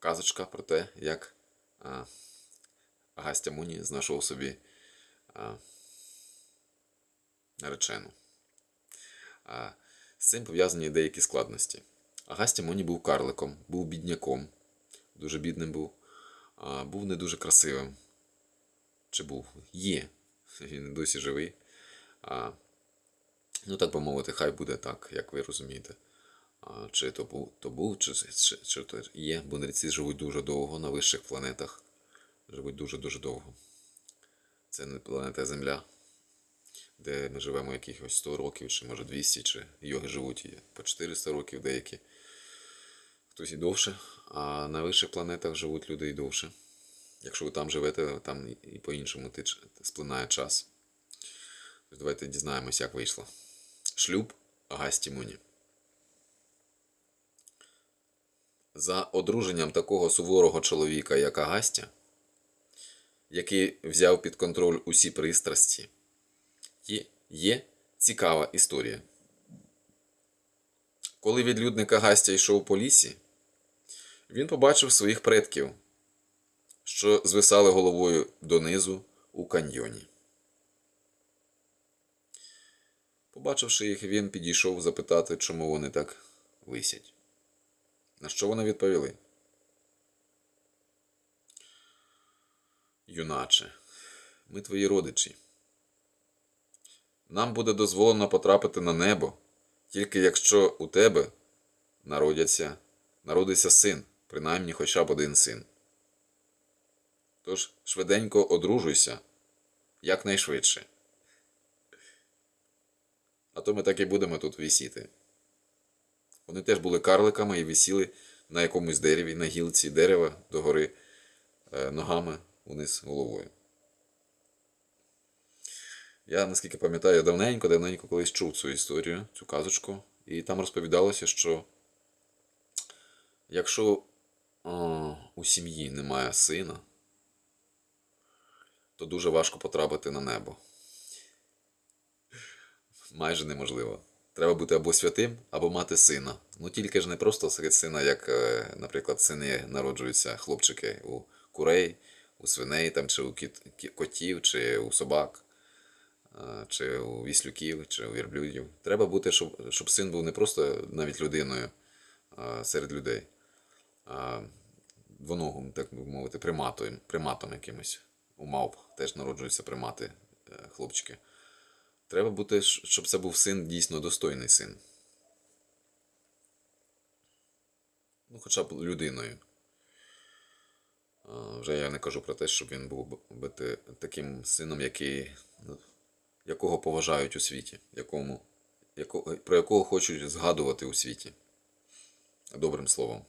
казочка про те, як а, Агастя Муні знайшов собі а, наречену. А, з цим пов'язані деякі складності. Агастя Моні був карликом, був бідняком, дуже бідним був, а, був не дуже красивим. Чи був? Є. Він досі живий. А, ну, так би мовити, хай буде так, як ви розумієте. Чи то був, то був, чи, чи, чи то є. Бундрівці живуть дуже довго на вищих планетах. Живуть дуже-дуже довго. Це не планета Земля, де ми живемо якихось 100 років, чи може 200, чи йоги живуть і по 400 років деякі. Хтось і довше, а на вищих планетах живуть люди і довше. Якщо ви там живете, там і- по-іншому сплинає час. Тож давайте дізнаємось, як вийшло. Шлюб Агасті Муні. За одруженням такого суворого чоловіка, як Агастя, який взяв під контроль усі пристрасті, є, цікава історія. Коли відлюдник Агастя йшов по лісі, він побачив своїх предків, що звисали головою донизу у каньйоні. Побачивши їх, він підійшов запитати, чому вони так висять. На що вони відповіли? Юначе, ми твої родичі. Нам буде дозволено потрапити на небо, тільки якщо у тебе народяться, народиться син, принаймні хоча б один син. Тож швиденько одружуйся якнайшвидше. А то ми так і будемо тут висіти. Вони теж були карликами і висіли на якомусь дереві, на гілці дерева догори е, ногами униз головою. Я, наскільки пам'ятаю, давненько, давненько колись чув цю історію, цю казочку, і там розповідалося, що якщо о, у сім'ї немає сина, то дуже важко потрапити на небо. Майже неможливо. Треба бути або святим, або мати сина. Ну тільки ж не просто серед сина, як, е, наприклад, сини народжуються хлопчики у курей, у свиней там, чи у кіт, котів, чи у собак, е, чи у віслюків, чи у вірблюдів. Треба бути, щоб, щоб син був не просто навіть людиною серед людей, а двоногом, так би мовити, приматом, приматом якимось. У мавп теж народжуються примати, е, хлопчики. Треба бути, щоб це був син дійсно достойний син. Ну, хоча б людиною. Вже я не кажу про те, щоб він був б- бути таким сином, який, якого поважають у світі, якому, яко, про якого хочуть згадувати у світі. Добрим словом.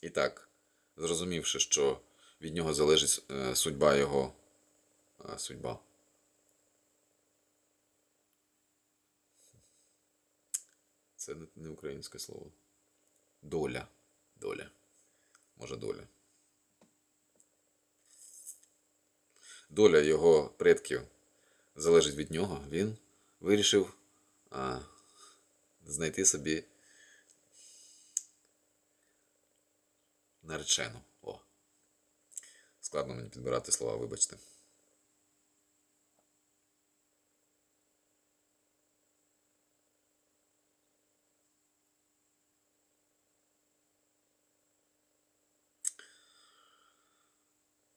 І так, зрозумівши, що від нього залежить е, судьба його. е, судьба. Це не, українське слово. Доля. Доля. Може, доля. Доля його предків залежить від нього. Він вирішив а, знайти собі наречену. О. Складно мені підбирати слова, вибачте.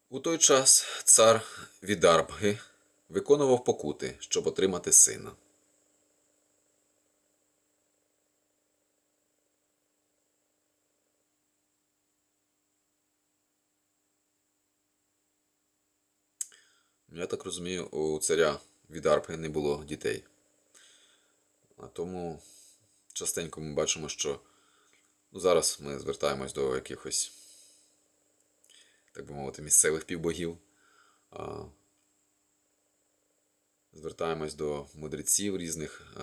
У той час цар Відарбги виконував покути, щоб отримати сина. Я так розумію, у царя Відарбги не було дітей. А тому частенько ми бачимо, що зараз ми звертаємось до якихось так би мовити, місцевих півбогів. Звертаємось до мудреців різних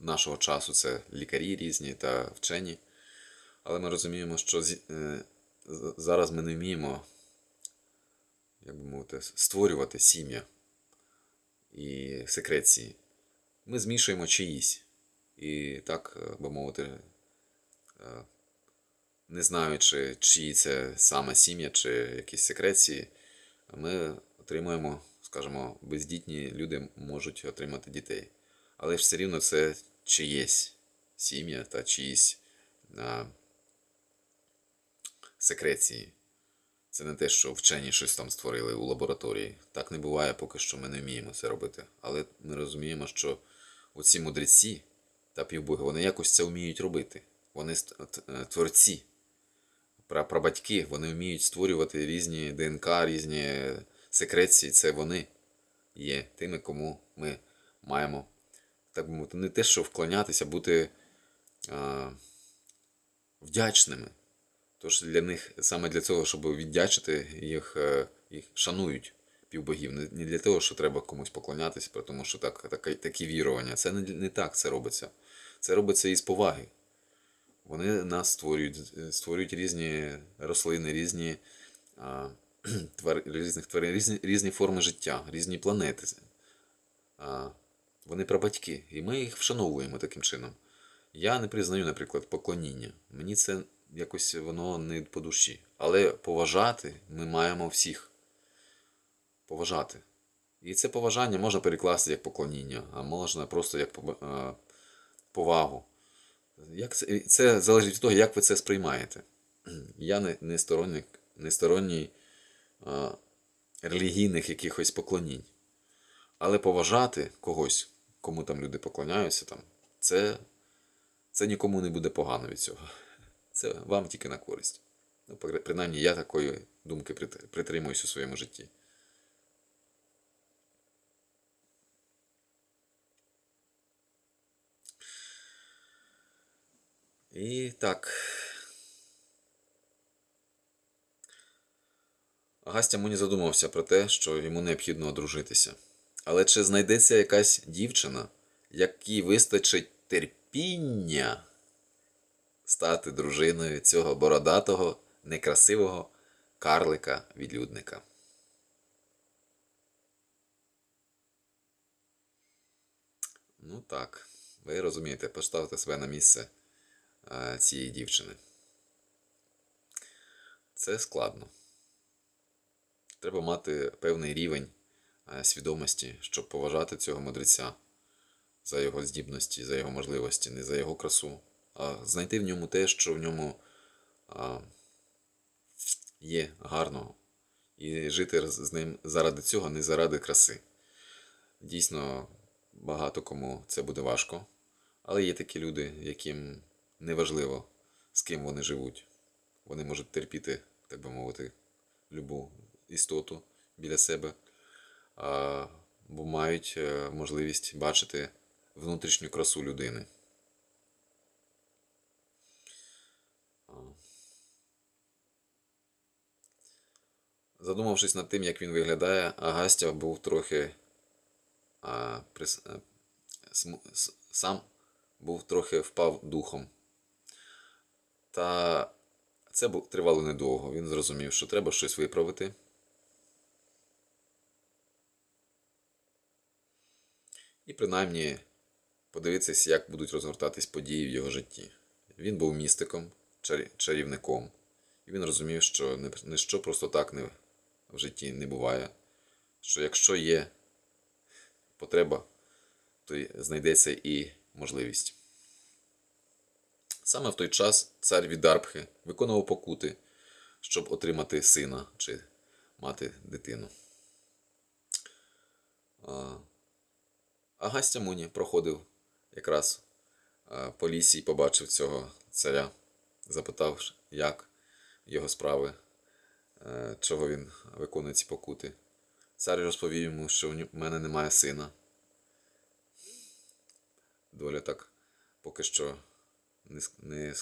нашого часу, це лікарі різні та вчені. Але ми розуміємо, що е, зараз ми не вміємо, як би мовити, створювати сім'я і секреції. Ми змішуємо чиїсь. І так, е, би мовити, не знаючи, чиї це саме сім'я чи якісь секреції, ми отримуємо, скажімо, бездітні люди можуть отримати дітей. Але ж все рівно це чиєсь сім'я та чиїсь а, секреції. Це не те, що вчені щось там створили у лабораторії. Так не буває, поки що ми не вміємо це робити. Але ми розуміємо, що оці мудреці та півбоги, вони якось це вміють робити. Вони творці, пра- прабатьки, вони вміють створювати різні ДНК, різні секреції. Це вони є тими, кому ми маємо, так би мовити, не те, що вклонятися, бути а, вдячними. Тож для них саме для цього, щоб віддячити, їх, е, їх шанують півбогів. Не для того, що треба комусь поклонятися, тому що так, таке- такі вірування. Це не, не так це робиться. Це робиться із поваги. Вони нас створюють, е, створюють різні рослини, різні, а, твар, різних тварин, різні, різні форми життя, різні планети. А, вони прабатьки, і ми їх вшановуємо таким чином. Я не признаю, наприклад, поклоніння. Мені це якось воно не по душі. Але поважати ми маємо всіх. Поважати. І це поважання можна перекласти як поклоніння, а можна просто як повагу. Як це, це залежить від того, як ви це сприймаєте. Я не, не сторонник, не сторонній е, релігійних якихось поклонінь. Але поважати когось, кому там люди поклоняються, там, це, це нікому не буде погано від цього. Це вам тільки на користь. Ну, принаймні, я такої думки прит- притримуюсь у своєму житті. І так. Гастя Муні задумався про те, що йому необхідно одружитися. Але чи знайдеться якась дівчина, якій вистачить терпіння стати дружиною цього бородатого, некрасивого карлика-відлюдника? Ну так, ви розумієте, поставте себе на місце цієї дівчини. Це складно. Треба мати певний рівень е, свідомості, щоб поважати цього мудреця за його здібності, за його можливості, не за його красу, а знайти в ньому те, що в ньому є гарного. І жити з ним заради цього, не заради краси. Дійсно, багато кому це буде важко, але є такі люди, яким не важливо, з ким вони живуть. Вони можуть терпіти, так би мовити, любу істоту біля себе, бо мають е, можливість бачити внутрішню красу людини. Задумавшись над тим, як він виглядає, Агастя був трохи а, прис... с- сам був трохи впав духом. Та це тривало недовго. Він зрозумів, що треба щось виправити. І принаймні подивитися, як будуть розгортатись події в його житті. Він був містиком, чар- чарівником, і він розумів, що не- ніщо просто так не, в житті не буває. Що якщо є потреба, то знайдеться і можливість. Саме в той час цар Відарпхи виконував покути, щоб отримати сина чи мати дитину. Агастя Муні проходив якраз по лісі і побачив цього царя, запитав, як його справи, е, чого він виконує ці покути. Цар розповів йому, що в мене немає сина. Доля так поки що не, не,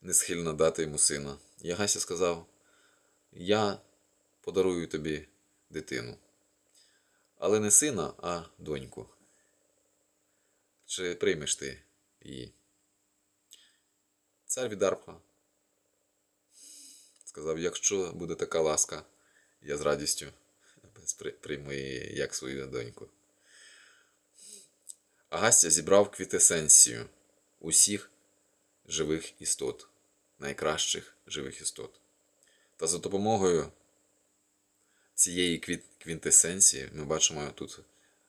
не схильна дати йому сина. І Агася сказав: Я подарую тобі дитину. Але не сина, а доньку. Чи приймеш ти її? Цар Відарпа сказав: якщо буде така ласка, я з радістю прийму її як свою доньку. Агастя зібрав квітесенсію усіх живих істот найкращих живих істот. Та за допомогою цієї квінтесенції ми бачимо тут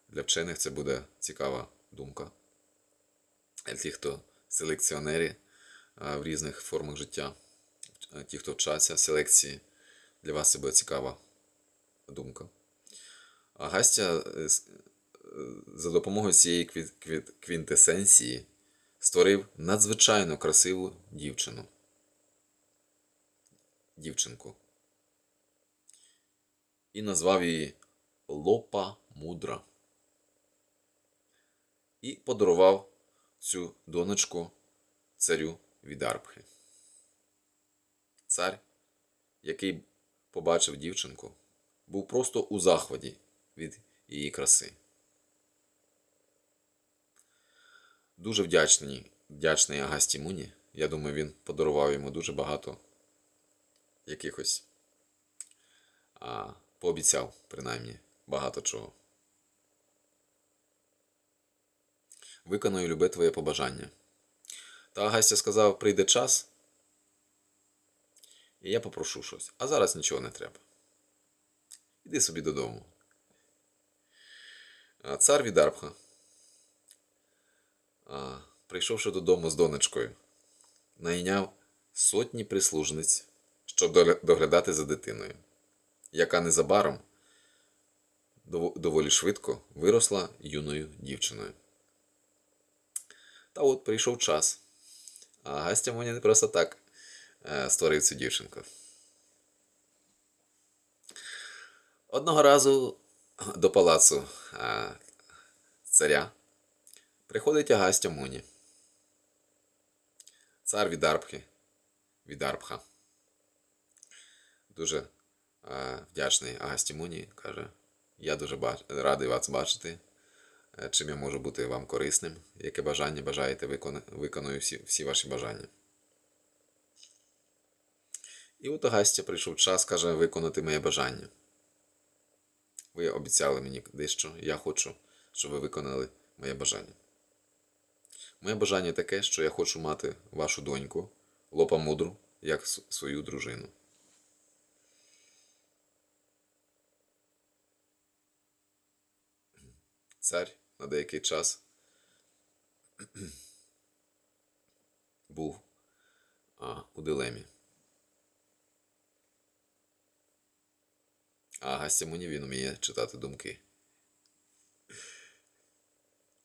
для вчених це буде цікава думка. Для тих, хто селекціонери а, в різних формах життя, ті, хто вчаться селекції, для вас це буде цікава думка. А Гастя е, е, за допомогою цієї квінтесенції створив надзвичайно красиву дівчину. Дівчинку. І назвав її Лопа Мудра. І подарував цю донечку царю Відарпхи. Цар, який побачив дівчинку, був просто у захваті від її краси. Дуже вдячний, вдячний Агасті Муні. Я думаю, він подарував йому дуже багато якихось. А, пообіцяв, принаймні, багато чого. Виконую любе твоє побажання. Та Агастя сказав, прийде час, і я попрошу щось. А зараз нічого не треба. Іди собі додому. Цар Відарпха, а, прийшовши додому з донечкою, найняв сотні прислужниць, щоб доглядати за дитиною, яка незабаром доволі швидко виросла юною дівчиною. Та от прийшов час. А Гастя мені не просто так е, створив цю дівчинку. Одного разу до палацу е, царя приходить Агастя Муні. Цар Відарпхи. Відарпха. Дуже е, вдячний Агасті Муні. Каже, я дуже бач- радий вас бачити. Е, Чим я можу бути вам корисним? Яке бажання бажаєте, викона... виконую всі, всі ваші бажання. І от Агастя прийшов час, каже, виконати моє бажання. Ви обіцяли мені дещо, я хочу, щоб ви виконали моє бажання. Моє бажання таке, що я хочу мати вашу доньку, лопа мудру, як свою дружину. Цар на деякий час був а, у дилемі. А Гастямуні він вміє читати думки.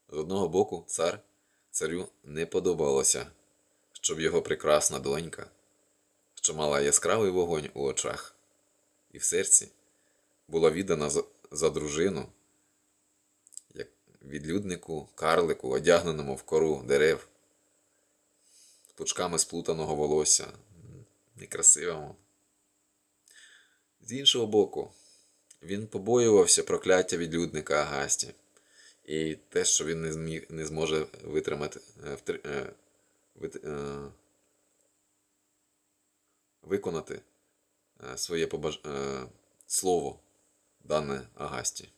З одного боку, цар царю не подобалося, щоб його прекрасна донька, що мала яскравий вогонь у очах і в серці, була віддана за, дружину, як відлюднику, карлику, одягненому в кору дерев, з пучками сплутаного волосся, некрасивому. З іншого боку, він побоювався прокляття відлюдника Агасті. І те, що він не, зміг, не зможе витримати, е, е, вит- е, виконати е, своє побаж... слово дане Агасті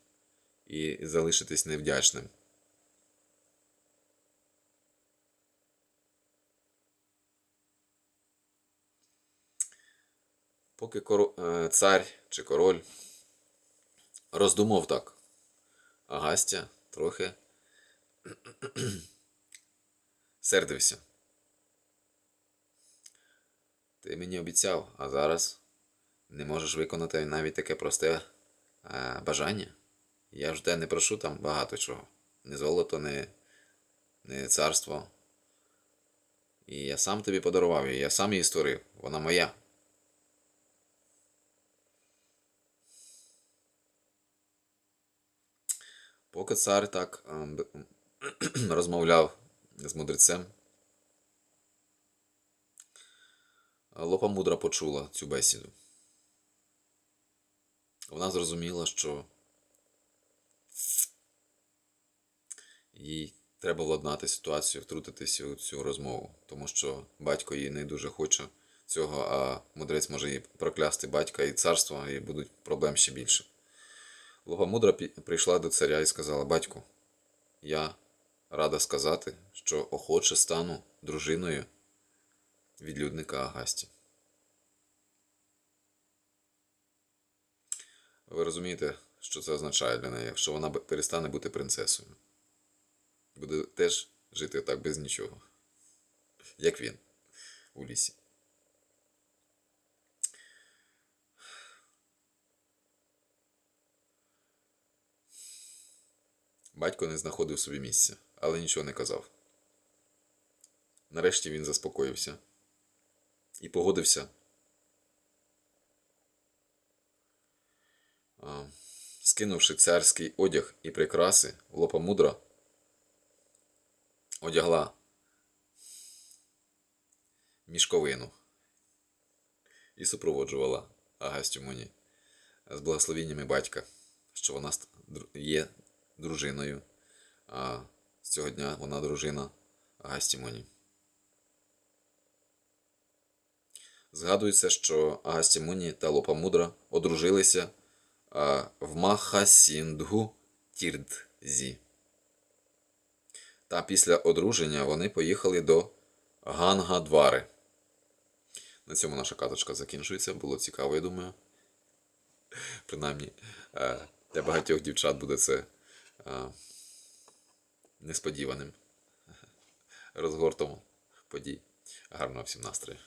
і залишитись невдячним. Поки коро... е, цар чи король роздумав так, Агастя трохи сердився. Ти мені обіцяв, а зараз не можеш виконати навіть таке просте е, бажання. Я тебе не прошу там багато чого. Ні золото, ні, ні царство. І я сам тобі подарував її, я сам її створив. Вона моя. Поки цар так ем, розмовляв з мудрецем, Лопа мудра почула цю бесіду. Вона зрозуміла, що їй треба владнати ситуацію, втрутитися у цю розмову, тому що батько їй не дуже хоче цього, а мудрець може їй проклясти батька і царство, і будуть проблем ще більше. Пі- прийшла до царя і сказала: Батьку, я рада сказати, що охоче стану дружиною відлюдника Агасті. Ви розумієте, що це означає для неї, що вона перестане бути принцесою. Буде теж жити так без нічого. Як він у лісі. Батько не знаходив собі місця, але нічого не казав. Нарешті він заспокоївся і погодився. Скинувши царський одяг і прикраси, лопамудра одягла мішковину і супроводжувала Агастю Муні з благословіннями батька, що вона є дружиною, а з цього дня вона дружина Агасті Муні. Згадується, що Агасті Муні та Лопамудра одружилися в Махасіндгу Тірдзі. Та після одруження вони поїхали до Гангадвари. На цьому наша казочка закінчується. Було цікаво, я думаю. Принаймні, е, для багатьох дівчат буде це несподіваним розгортом подій. Гарного всім настрою.